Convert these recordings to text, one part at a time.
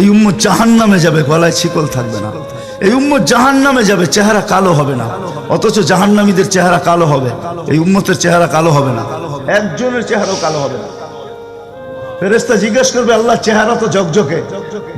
এই উম্মত জাহান নামে যাবে, গলায় শিকল থাকবে না। এই উম্মত জাহান নামে যাবে, চেহারা কালো হবে না। অথচ জাহান্নামীদের চেহারা কালো হবে। এই উম্মতের চেহারা কালো হবে না। একজনের চেহারাও কালো হবে না। ফেরেস্তা জিজ্ঞেস করবে আল্লাহ চেহারা তো জকজকে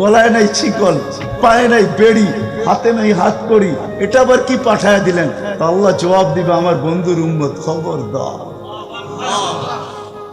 গলায় নাই শিকল, পায়ে নাই বেড়ি, হাতে নাই হাত করি এটা আবার কি পাঠায় দিলেন? তো আল্লাহ জবাব দিবে, আমার বন্ধুর উম্মত খবর দাও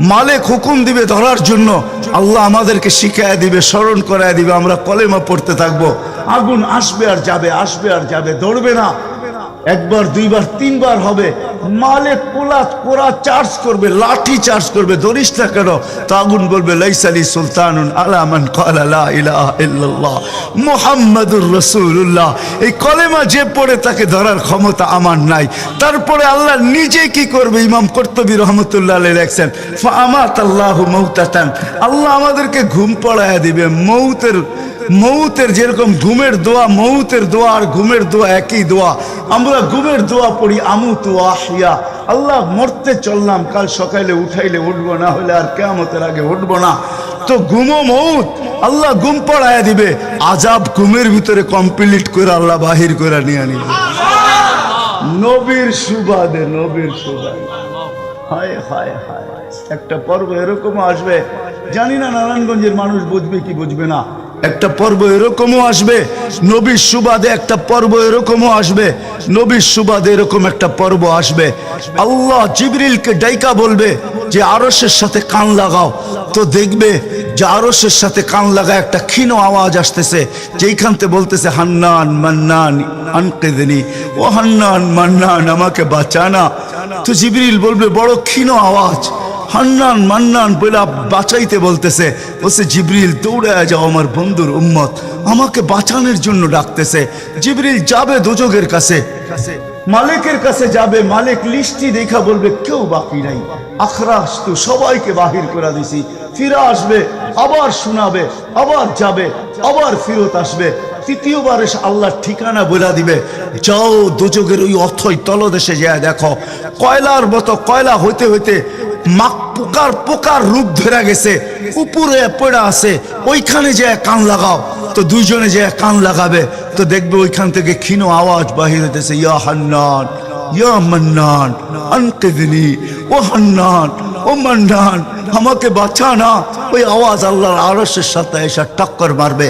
মালিক হুকুম দিবে ধরার জন্য। আল্লাহ আমাদেরকে শিখায় দিবে, স্মরণ করায় দিবে, আমরা কলেমা পড়তে থাকব। আগুন আসবে আর যাবে, আসবে আর যাবে, ধরবে না। একবার, দুইবার, তিনবার হবে। মালে কোলা কোরা চার্জ করবে, লাঠি চার্জ করবে, ধরিস না কেন? তো আগুন বলবে লাইসালি সুলতানুন আলামান কালা লা ইলাহা ইল্লাল্লাহ মুহাম্মাদুর রাসূলুল্লাহ। এই কলেমা যে পড়ে তাকে ধরার ক্ষমতা আমার নাই। তারপরে আল্লাহ নিজে কি করবে? ইমাম কর্তবী রহমতুল্লাহ আলাইহি লেখছেন ফামাত আল্লাহু মাউতাতান। আল্লাহ আমাদেরকে ঘুম পড়ায় দিবে, মৌতের মৌতের যেরকম ঘুমের দোয়া, মৌতের দোয়া আর ঘুমের দোয়া একই দোয়া। আমরা ঘুমের দোয়া পড়ি আমু তু আহিয়া আল্লাহ, মরতে চললাম, কাল সকালে উঠাইলে উঠবো না, হলে আর কেমতের আগে উঠবো না। তো ঘুমো মৌত, আল্লাহ ঘুম পড়ায় দিবে। আজাব ঘুমের ভিতরে কমপ্লিট করে আল্লাহ বাহির করে নিয়ে নিবে। নবীর সুবাদে নবীর সুবাদে। হায় হায় হায়। একটা পর্ব এরকম আসবে। জানি না নারায়ণগঞ্জের মানুষ বুঝবে কি বুঝবে না। একটা পর্ব এরকমও আসবে, নবীর সুবাদে একটা পর্ব এরকমও আসবে, নবীর সুবাদে এরকম একটা পর্ব আসবে। আল্লাহ জিবরিলকে ডাইকা বলবে যে আরসের সাথে কান লাগাও। তো দেখবে যে আরসের সাথে কান লাগা একটা ক্ষীণ আওয়াজ আসতেছে যেইখানতে বলতেছে, হান্নান মান্নান আনকেদিনী, ও হান্নান মান্নান, আমাকে বাঁচানা। তো জিবরিল বলবে, বড় ক্ষীণ আওয়াজ। হান্নান মান্নান বলে বাঁচাইতে বলতেছে। বলছে, জিবরিল, দৌড়ায় যাও আমার বন্ধুর উম্মত। আমাকে বাঁচানোর জন্য ডাকতেছে। জিবরিল যাবে দুযোগের কাছে। মালিকের কাছে যাবে। মালিক লিস্টি দেখা বলবে, কেউ বাকি নাই। আখরাস তো সবাইকে বাহির করে দিছি। ফিরে আসবে, আবার শোনাবে, আবার যাবে, আবার ফিরত আসবে। তৃতীয়বার এসে আল্লাহর ঠিকানা বলে দিবে। যাও দুযোগের ওই অথই তলদেশে যায় দেখো। কয়লার মতো কয়লা হইতে হইতে মাক পোকার পোকার রূপ ধরে গেছে, উপরে পড়ে আছে, ওইখানে যে কান লাগাও। তো দুইজনে যে কান লাগাবে, তো দেখবে ওইখান থেকে ক্ষীণ আওয়াজ বাহির হইতেছে, ইয়া হান্নান, ইয়া মান্নান, আনকেদিনী, ও হান্নান, ও মান্নান, আমাকে বাঁচা না। ওই আওয়াজ আল্লাহর আরসের সাথে এসে টক্কর মারবে,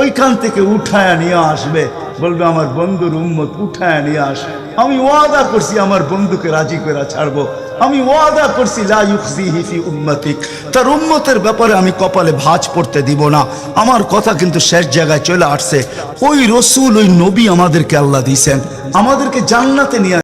ওইখান থেকে উঠায় নিয়ে আসবে। বলবে, আমার বন্ধুর উম্মত উঠায় নিয়ে আস আমি ওয়াদা করছি আমার বন্ধুকে রাজি করে ছাড়বো। আমি ওয়াদা করছি, লা ইউখজিহি ফি উম্মতিক। তার উম্মতের ব্যাপারে আমি কপালে ভাঁজ পড়তে দিব না। আমার কথা কিন্তু শেষ জায়গায় চলে আসছে। ওই রসুল, ওই নবী আমাদেরকে আল্লাহ দিয়েছেন। আমাদেরকে জান্নাতে নিয়ে